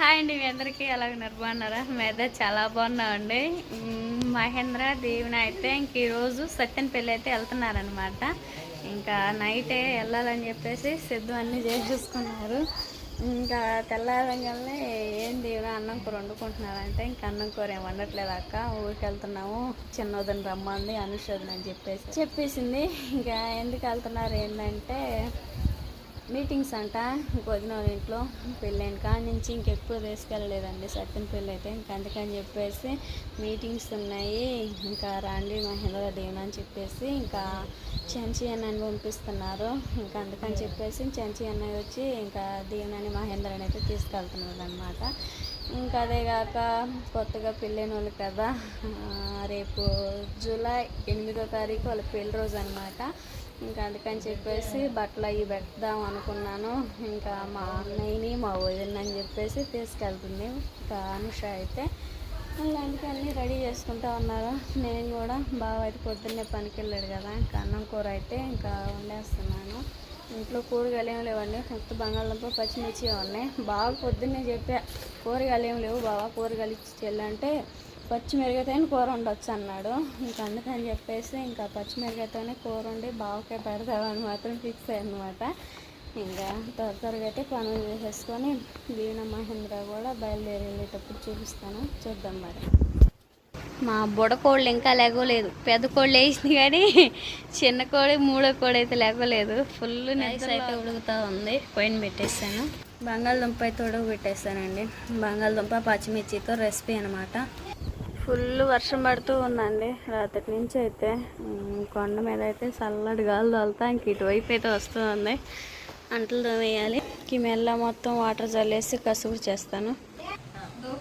Hi అండి మీ అందరికీ ఎలా ఉన్నారు? బాగున్నారా? మీద చాలా బాగున్నామండి. మహేంద్ర దేవుని అయితే ఇంక ఈరోజు సత్యన్ పెళ్ళి అయితే వెళ్తున్నారనమాట ఇంకా నైటే వెళ్ళాలని చెప్పేసి సిద్ధం అన్నీ చేసేసుకున్నారు. ఇంకా తెల్లారంగానే ఏం దేవుని అన్నం కూర వండుకుంటున్నారంటే ఇంకా అన్నం కూర ఏం వండట్లేదు అక్క. ఊరికి వెళ్తున్నాము చిన్నోదని రమ్మంది అనుషోదని అని చెప్పేసి చెప్పేసింది. ఇంకా ఎందుకు వెళ్తున్నారు ఏంటంటే మీటింగ్స్ అంట వదిన వాళ్ళ ఇంట్లో పెళ్ళైన కాడి నుంచి ఇంకెక్కువ తీసుకెళ్ళలేదండి సత్యన పెళ్ళి అయితే. ఇంకా అందుకని చెప్పేసి మీటింగ్స్ ఉన్నాయి ఇంకా రాండి మహేంద్ర దేవుని అని చెప్పేసి ఇంకా చెంచి అన్నని పంపిస్తున్నారు. ఇంకా అందుకని చెప్పేసి చెంచి అన్నయ్య వచ్చి ఇంకా దేవునని మహేంద్రని అయితే తీసుకెళ్తున్నారు అనమాట ఇంకా అదే కాక కొత్తగా పెళ్ళైన వాళ్ళు కదా రేపు జూలై ఎనిమిదో తారీఖు వాళ్ళ పెళ్ళి రోజు అనమాట ఇంకా అందుకని చెప్పేసి బట్టలు అవి పెడదాం అనుకున్నాను. ఇంకా మా అన్నయ్యని మా వదిన అని చెప్పేసి తీసుకెళ్తుంది. ఇంకా అనుష అయితే మళ్ళీ అన్నీ రెడీ చేసుకుంటా ఉన్నారు నేను కూడా బాగా అయితే పొద్దున్నే పనికి వెళ్ళాడు కదా ఇంకా అన్నం కూర అయితే ఇంకా వండేస్తున్నాను. ఇంట్లో కూరగాయలు ఏం లేవండి మొత్తం బంగాళదుంప పచ్చిమిర్చి ఉన్నాయి బాగా పొద్దున్నే చెప్పా కూరగాయలు ఏం లేవు బాగా కూరగాయలు ఇచ్చి చెల్లంటే పచ్చిమిరకాయతోనే కూర ఉండొచ్చు అన్నాడు ఇంకా అందుకని చెప్పేసి ఇంకా పచ్చిమిరకాయతోనే కూర వండి బావకాయ పెడతామని మాత్రం ఫిక్స్ అయ్యనమాట. ఇంకా త్వర త్వరగా అయితే పనులు చేసేసుకొని దీవెన మహేంద్ర కూడా బయలుదేరి వెళ్ళేటప్పుడు చూపిస్తాను. చూద్దాం మరి. మా బుడ కోళ్ళు ఇంకా లేగలేదు పెద్ద కోళ్ళు వేసింది కానీ చిన్న కోడి మూడో కోడి అయితే లేగలేదు ఫుల్ నైస్ అయితే ఉడుకుతూ ఉంది. పొయ్యిన పెట్టేసాను. బంగాళదుంప అయితే ఉడక పెట్టేస్తానండి బంగాళదుంప పచ్చిమిర్చితో రెసిపీ అనమాట ఫుల్ వర్షం పడుతూ ఉందండి. రాత్రి నుంచి అయితే కొండ మీద అయితే చల్లటి గాలి తోలుతా ఇంక ఇటువైపు అయితే వస్తూ ఉంది అంటలు తోమేయాలి. ఈ మెల్ల మొత్తం వాటర్ చల్లేసి కసుగు చేస్తాను.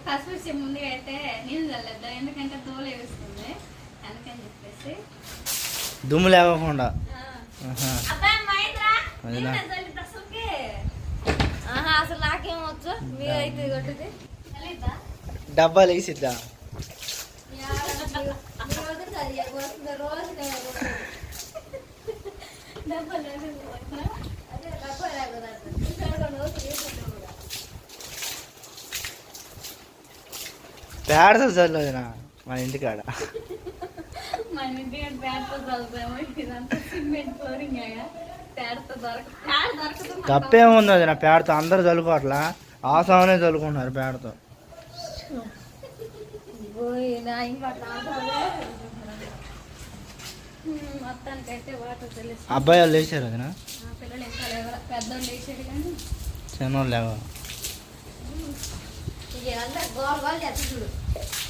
కసుగు ముందుగా అయితే నీళ్ళు చల్లేద్దాం. ఎందుకంటే దోలు వేస్తుంది అందుకని చెప్పేసి. దుమ్ము. అదేనా? అసలు నాకేం వచ్చు? మీరైతే కొట్టుది డబ్బాలు వేసిద్దా పేడతో చల్లదునా మన ఇంటికాడ. మన ఇదంతా సిమెంట్ ఫ్లోరింగ్ దొరక దొరకదు తప్పేముంది అది నా పేడతో అందరు చల్లుకోవట్లా ఆసామనే వాటర్ తెలుసు. అబ్బాయి వాళ్ళు వేసారు అదినా చిన్నోళ్ళు లేవా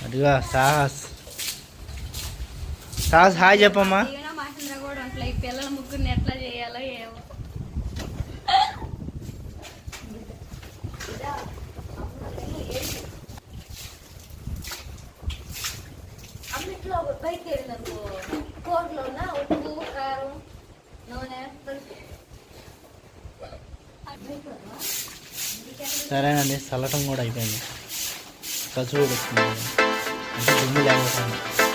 అదిగా సాహస్. సాహస్ హాయ్ చెప్పమ్మా. పిల్లల ముగ్గురిని ఎట్లా చేయాలో సరేనండి చల్లటం కూడా అయిపోయింది. కసువు వస్తుంది అంటే దుమ్ము లేకుండా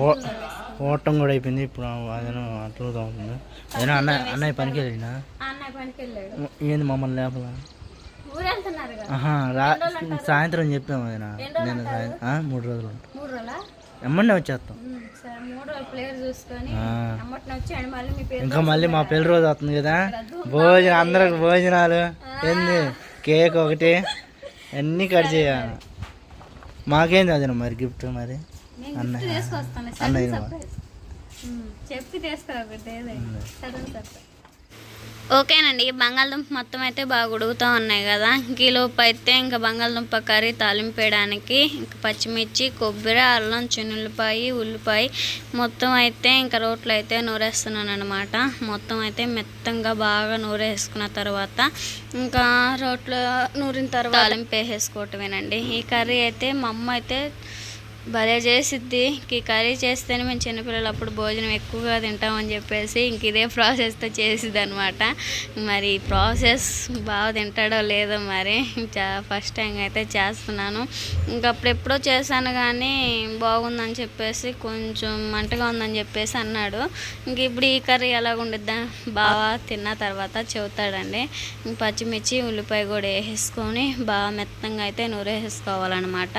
ఓ- ఓటం కూడా అయిపోయింది ఇప్పుడు అదేనో అట్లా అవుతుంది. అదేనా అన్నయ్య అన్నయ్య పనికి వెళ్ళినా ఏంది మమ్మల్ని లేపల? సాయంత్రం చెప్పాము అదేనా నేను మూడు రోజులు. ఎమ్మండే వచ్చేస్తాం. ఇంకా మళ్ళీ మా పెళ్ళి రోజు వస్తుంది కదా? భోజనం అందరికి భోజనాలు. ఏంది? కేక్ ఒకటి. అన్నీ కట్ చేయాలి. మాకేంది అదే మరి గిఫ్ట్ మరి? నేను అన్నయ్య. చెప్పి తీసుకురా ఓకేనండి బంగాళదుంప మొత్తం అయితే బాగా ఉడుగుతూ ఉన్నాయి కదా. కిలోపు అయితే ఇంకా బంగాళదుంప కర్రీ తాలింపేయడానికి ఇంకా పచ్చిమిర్చి కొబ్బరి అల్లం చిన్నుల్లిపాయ ఉల్లిపాయ మొత్తం అయితే ఇంకా రోట్లో అయితే నూరేస్తున్నాను అనమాట మొత్తం అయితే మెత్తంగా బాగా నూరేసుకున్న తర్వాత ఇంకా రోట్లో నూరిన తర్వాత తాలింపు వేసేసుకోవటమేనండి. ఈ కర్రీ అయితే మా అమ్మ అయితే భలే చేసిద్ది. ఈ కర్రీ చేస్తేనే మేము చిన్నపిల్లలు అప్పుడు భోజనం ఎక్కువగా తింటామని చెప్పేసి ఇంక ఇదే ప్రాసెస్తో చేసిద్ది అనమాట మరి ప్రాసెస్ బాగా తింటాడో లేదో మరి ఫస్ట్ టైం అయితే చేస్తున్నాను. ఇంకా అప్పుడెప్పుడో చేశాను కానీ బాగుందని చెప్పేసి కొంచెం మంటగా ఉందని చెప్పేసి అన్నాడు. ఇంక ఇప్పుడు ఈ కర్రీ ఎలా ఉండిద్దా బాగా తిన్న తర్వాత చెబుతాడండి. ఇంక పచ్చిమిర్చి ఉల్లిపాయ కూడా వేసేసుకొని బాగా మెత్తంగా అయితే నూరేసుకోవాలన్నమాట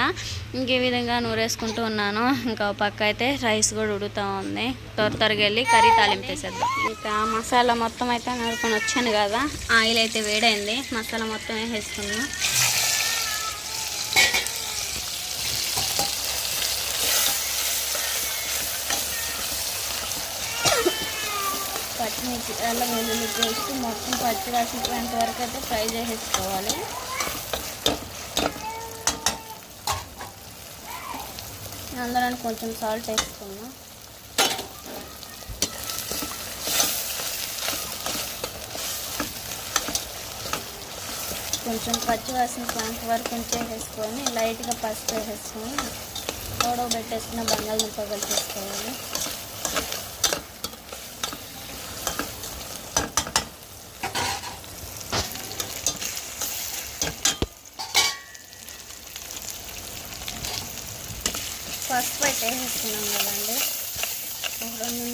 ఇంక ఈ విధంగా చేసుకుంటూ ఉన్నాను. ఇంకా పక్క అయితే రైస్ కూడా ఉడుతూ ఉంది. త్వర త్వరగా వెళ్ళి కర్రీ తాలింపేసేద్దాం. ఇంకా మసాలా మొత్తం అయితే నూరుకొని వచ్చాను కదా. ఆయిల్ అయితే వేడైంది. మసాలా మొత్తం వేసేసుకున్నాను పచ్చిమిర్చి అల్లం వెల్లుల్లి పేస్ట్ మొత్తం పచ్చి రాసిపోయేంత వరకు అయితే ఫ్రై చేసేసుకోవాలి. అందులో కొంచెం సాల్ట్ వేసుకున్నా. కొంచెం పచ్చి వాసన పోయేంత వరకు ఉంచేసేసుకొని లైట్గా పసుపు వేసేసుకొని తోడవ పెట్టేసుకున్న బంగాళదుంప కలిపేసుకోవాలి. పెట్టేసేసుకున్నాం కదండి. రెండు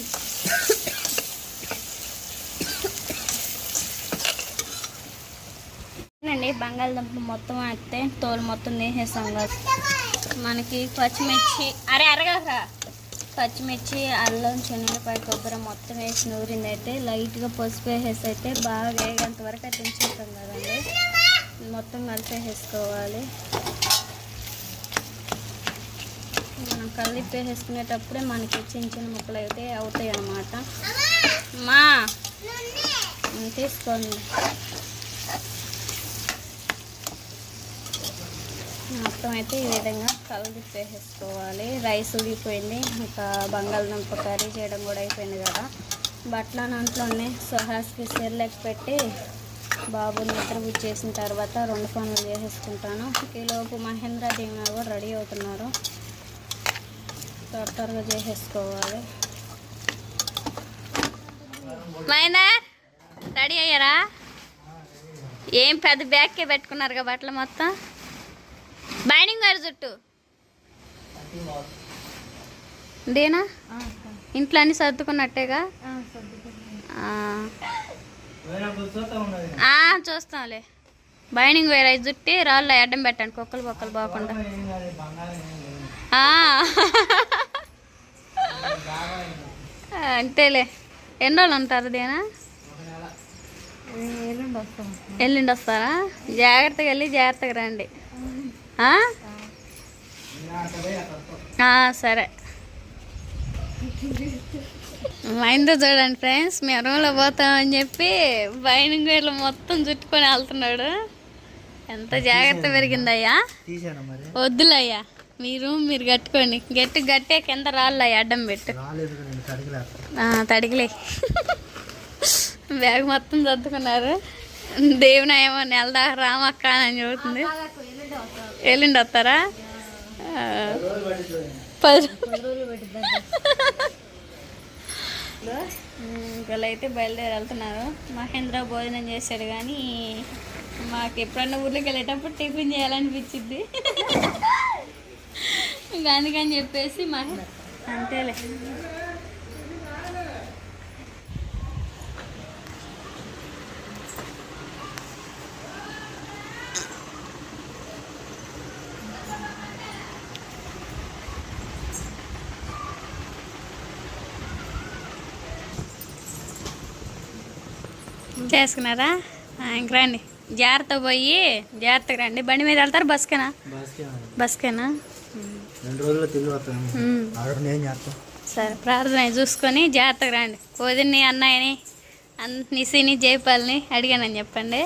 అండి బంగాళదుంప మొత్తం అయితే తోలు మొత్తం తీసేసాం కదా. మనకి పచ్చిమిర్చి అరే అరగా పచ్చిమిర్చి అల్లం శనగపాయ కొబ్బరి మొత్తం వేసి నూరింది అయితే లైట్గా పసుపు వేసేసి అయితే బాగా వేగేంత వరకు అయితే ఉంచేస్తాం కదండి. మొత్తం కలిపేసేసుకోవాలి. మనం కలిపి వేసుకునేటప్పుడే మనకి చిన్న చిన్న ముక్కలు అయితే అవుతాయి అన్నమాట. మా! తీసుకోండి. మొత్తం అయితే ఈ విధంగా కలిపేసేసుకోవాలి రైస్ ఉడిగిపోయింది ఇంకా బంగాళదుంప కర్రీ చేయడం కూడా అయిపోయింది కదా. బట్ల దాంట్లోనే సుహాస్కి సెర్లెక్ పెట్టి బాబు నిద్ర చేసిన తర్వాత రెండు పనులు చేసేసుకుంటాను. ఈలోపు మహేంద్ర దీవెన కూడా రెడీ అవుతున్నారు. త్వర త్వరగా చేసేసుకోవాలి. మైనా రెడీ అయ్యారా? ఏం పెద్ద బ్యాగ్కే పెట్టుకున్నారు కదా బట్టలు మొత్తం? బైండింగ్ గారి జుట్టు. దేనా ఇంట్లో అన్ని సర్దుకున్నట్టేగా? ఆ. ఆ, చూస్తాంలే. బైండింగ్ వేరే జుట్టి రాళ్ళు అడ్డం పెట్టండి కుక్కలు కుక్కలు పోకుండా. ఆ. అంతేలే. ఎన్ని రోజులు ఉంటారు దేనా? ఎల్లుండి వస్తారా జాగ్రత్తగా వెళ్ళి జాగ్రత్తగా రండి. సరే. మైందో చూడండి ఫ్రెండ్స్ మేము రూమ్లో పోతామని చెప్పి బైనింగ్ వేర్లు మొత్తం చుట్టుకొని వెళ్తున్నాడు. ఎంత జాగ్రత్త పెరిగిందయ్యా? తీసాను మీరు మీరు కట్టుకోండి గట్టి గట్టే కింద రాళ్ళయ్యా అడ్డం పెట్టు. తడిగిలే బ్యాగ్ మొత్తం సర్దుకున్నారు. దేవుని ఏమో నెల దాకా రామక్క అని చెబుతుంది. ఎల్లుండి వస్తారా? అయితే బయలుదేరి వెళ్తున్నారు. మహేంద్ర భోజనం చేశాడు కానీ మాకు ఎప్పుడన్నా ఊర్లోకి వెళ్ళేటప్పుడు టిఫిన్ చేయాలనిపించింది ఇంకా అందుకని చెప్పేసి మహే అంతేలే. చేసుకున్నారా? ఆ, ఇంక రండి. జాగ్రత్త పోయి జాగ్రత్తగా రండి. బండి మీద వెళ్తారు? బస్కేనా? బస్కే బస్కేనా? రెండు రోజుల్లో తిరిగి వస్తాను. చేస్తాం. సరే ప్రార్థన చూసుకొని జాగ్రత్తగా రండి. వదిని అన్నయ్యని అన్ నిసిని జయపాల్ని అడిగానని చెప్పండి.